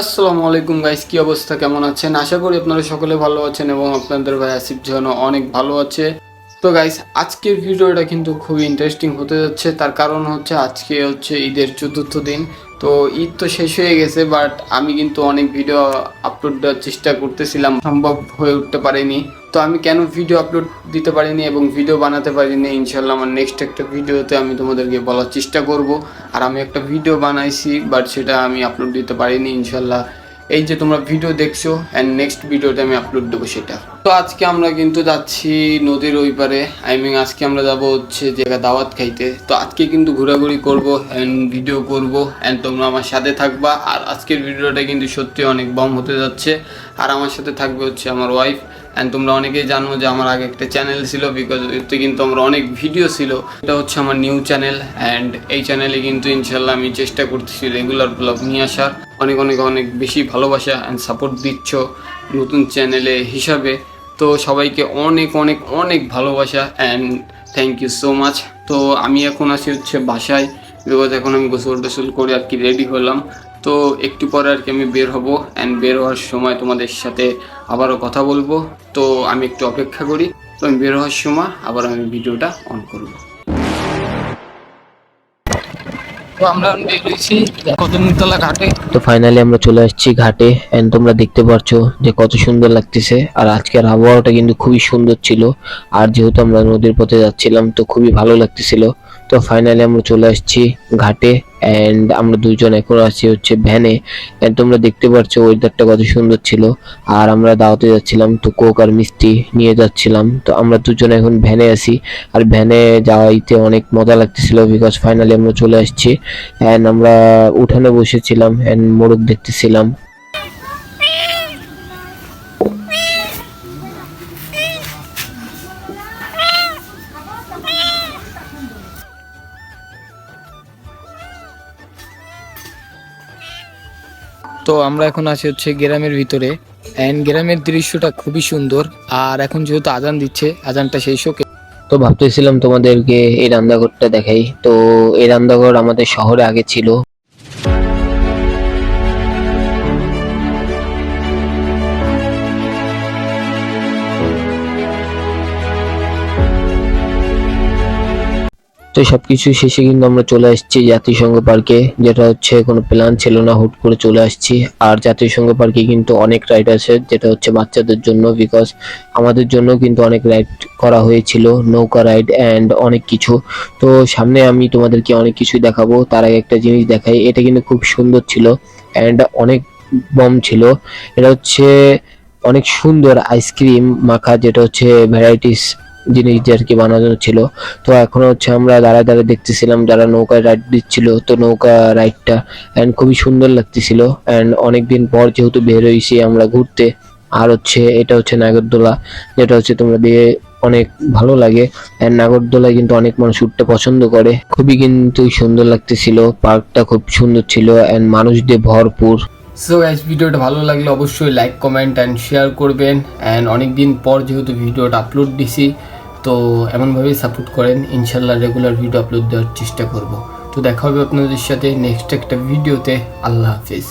আসসালামু আলাইকুম গাইস কি অবস্থা? কেমন আছেন? আশা করি আপনারা সকলে ভালো আছেন এবং আপনাদের ভাই আসিফ জন অনেক ভালো আছে। তো গাইস আজকের ভিডিওটা কিন্তু খুবই ইন্টারেস্টিং হতে যাচ্ছে। তার কারণ হচ্ছে আজকে হচ্ছে ঈদের চতুর্থ দিন। তো ঈদ তো শেষ হয়ে গেছে বাট আমি কিন্তু অনেক ভিডিও আপলোড দেওয়ার চেষ্টা করতেছিলাম। সম্ভব হয়ে উঠতে পারিনি। তো আমি কেন ভিডিও আপলোড দিতে পারিনি এবং ভিডিও বানাতে পারিনি? ইনশাল্লাহ আমার নেক্সট একটা ভিডিওতে আমি তোমাদেরকে বলার চেষ্টা করব। আর আমি একটা ভিডিও বানাইছি বাট সেটা আমি আপলোড দিতে পারিনি ইনশাল্লাহ এই যে তোমরা ভিডিও দেখছ অ্যান্ড নেক্সট ভিডিওতে আমি আপলোড দেবো সেটা। তো আজকে আমরা কিন্তু যাচ্ছি নদীর ওই পারে। আই মিন আজকে আমরা যাব হচ্ছে জায়গা দাওয়াত খাইতে। তো আজকে কিন্তু ঘোরাঘুরি করব অ্যান্ড ভিডিও করব অ্যান্ড তোমরা আমার সাথে থাকবা। আর আজকের ভিডিওটা কিন্তু সত্যি অনেক বম হতে যাচ্ছে। আর আমার সাথে থাকবে হচ্ছে আমার ওয়াইফ অ্যান্ড তোমরা অনেকেই জানো যে আমার আগে একটা চ্যানেল ছিল বিকজ এতে কিন্তু আমার অনেক ভিডিও ছিল। এটা হচ্ছে আমার নিউ চ্যানেল অ্যান্ড এই চ্যানেলে কিন্তু ইনশাল্লাহ আমি চেষ্টা করতেছি রেগুলার ব্লগ নিয়ে আসার। অনেক অনেক অনেক বেশি ভালোবাসা অ্যান্ড সাপোর্ট দিচ্ছ নতুন চ্যানেলে হিসাবে। তো সবাইকে অনেক অনেক অনেক ভালোবাসা and thank you so much তো আমি এখন আছি হচ্ছে বাসায় বিকজ এখন আমি গোসল টোসল করে আর কি রেডি হলাম। তো একটু পরে আর কি আমি বের হব অ্যান্ড বের হওয়ার সময় তোমাদের সাথে আবারও কথা বলব। তো আমি একটু অপেক্ষা করি। তো আমি বের হওয়ার সময় আবার আমি ভিডিওটা অন করব। তো ফাইনালি আমরা চলে আসছি ঘাটে এন্ড তোমরা দেখতে পাচ্ছ যে কত সুন্দর লাগতেছে। আর আজকের আবহাওয়াটা কিন্তু খুবই সুন্দর ছিল। আর যেহেতু আমরা নদীর পথে যাচ্ছিলাম, তো খুবই ভালো লাগতেছিল। তো ফাইনালি আমরা চলে আসছি ঘাটে। এন্ড আমরা দুইজন এখন আছি হচ্ছে ভ্যানে তোমরা দেখতে পাচ্ছ ওয়েদারটা কত সুন্দর ছিল। আর আমরা দাওয়াতে যাচ্ছিলাম তো কোক আর মিষ্টি নিয়ে যাচ্ছিলাম। তো আমরা দুজন এখন ভ্যানে আছি। আর ভ্যানে যাওয়াইতে অনেক মজা লাগতেছিল বিকজ ফাইনালি আমরা চলে আসছি। এন্ড আমরা উঠানে বসেছিলাম এন্ড মোরগ দেখতেছিলাম। তো আমরা এখন আছি হচ্ছে গ্রামের ভিতরে। অ্যান্ড গ্রামের দৃশ্যটা খুবই সুন্দর। আর এখন যেহেতু আজান দিচ্ছে, আজানটা সেই শোকে তো ভাবতেছিলাম তোমাদেরকে এই রান্নাঘরটা দেখাই। তো এই রান্নাঘর আমাদের শহরে আগে ছিল। তো সবকিছু শেষে কিন্তু আমরা চলে আসছি জাতিসংঘ পার্কে, যেটা হচ্ছে কোনো প্ল্যান ছিল না, হুট করে চলে আসছি। আর জাতিসংঘ পার্কে কিন্তু অনেক রাইড আছে, যেটা হচ্ছে বাচ্চাদের জন্য বিকজ আমাদের জন্য কিন্তু অনেক রাইড করা হয়েছিল, নৌকা রাইড অ্যান্ড অনেক কিছু। তো সামনে আমি তোমাদেরকে অনেক কিছুই দেখাবো, তার আগে একটা জিনিস দেখাই, এটা কিন্তু খুব সুন্দর ছিল অ্যান্ড অনেক বম ছিল। এটা হচ্ছে অনেক সুন্দর আইসক্রিম মাখা, যেটা হচ্ছে ভ্যারাইটিস জিনিস দিয়ে আর কি বানানো ছিল। তো এখন হচ্ছে আমরা দাঁড়ায় দাঁড়ায় দেখতেছিলাম যারা নৌকায় রাইড দিচ্ছিল। তো নৌকা রাইডটা অ্যান্ড খুবই সুন্দর লাগতেছিল। অ্যান্ড অনেকদিন পর যেহেতু বের হয়েছি আমরা ঘুরতে, আর হচ্ছে এটা হচ্ছে নাগরদোলা, যেটা হচ্ছে তোমরা দিয়ে অনেক ভালো লাগে। অ্যান্ড নাগরদোলায় কিন্তু অনেক মানুষ উঠতে পছন্দ করে। খুবই কিন্তু সুন্দর লাগতেছিল, পার্কটা খুব সুন্দর ছিল অ্যান্ড মানুষ দিয়ে ভরপুর। সো গাইস ভিডিওটা ভালো লাগলে অবশ্যই লাইক কমেন্ট অ্যান্ড শেয়ার করবেন। অ্যান্ড অনেক দিন পর যেহেতু ভিডিওটা আপলোড দিছি তো এমনভাবেই সাপোর্ট করেন, ইনশাল্লাহ রেগুলার ভিডিও আপলোড দেওয়ার চেষ্টা করব। তো দেখা হবে আপনাদের সাথে নেক্সট একটা ভিডিওতে আল্লাহ হাফিজ।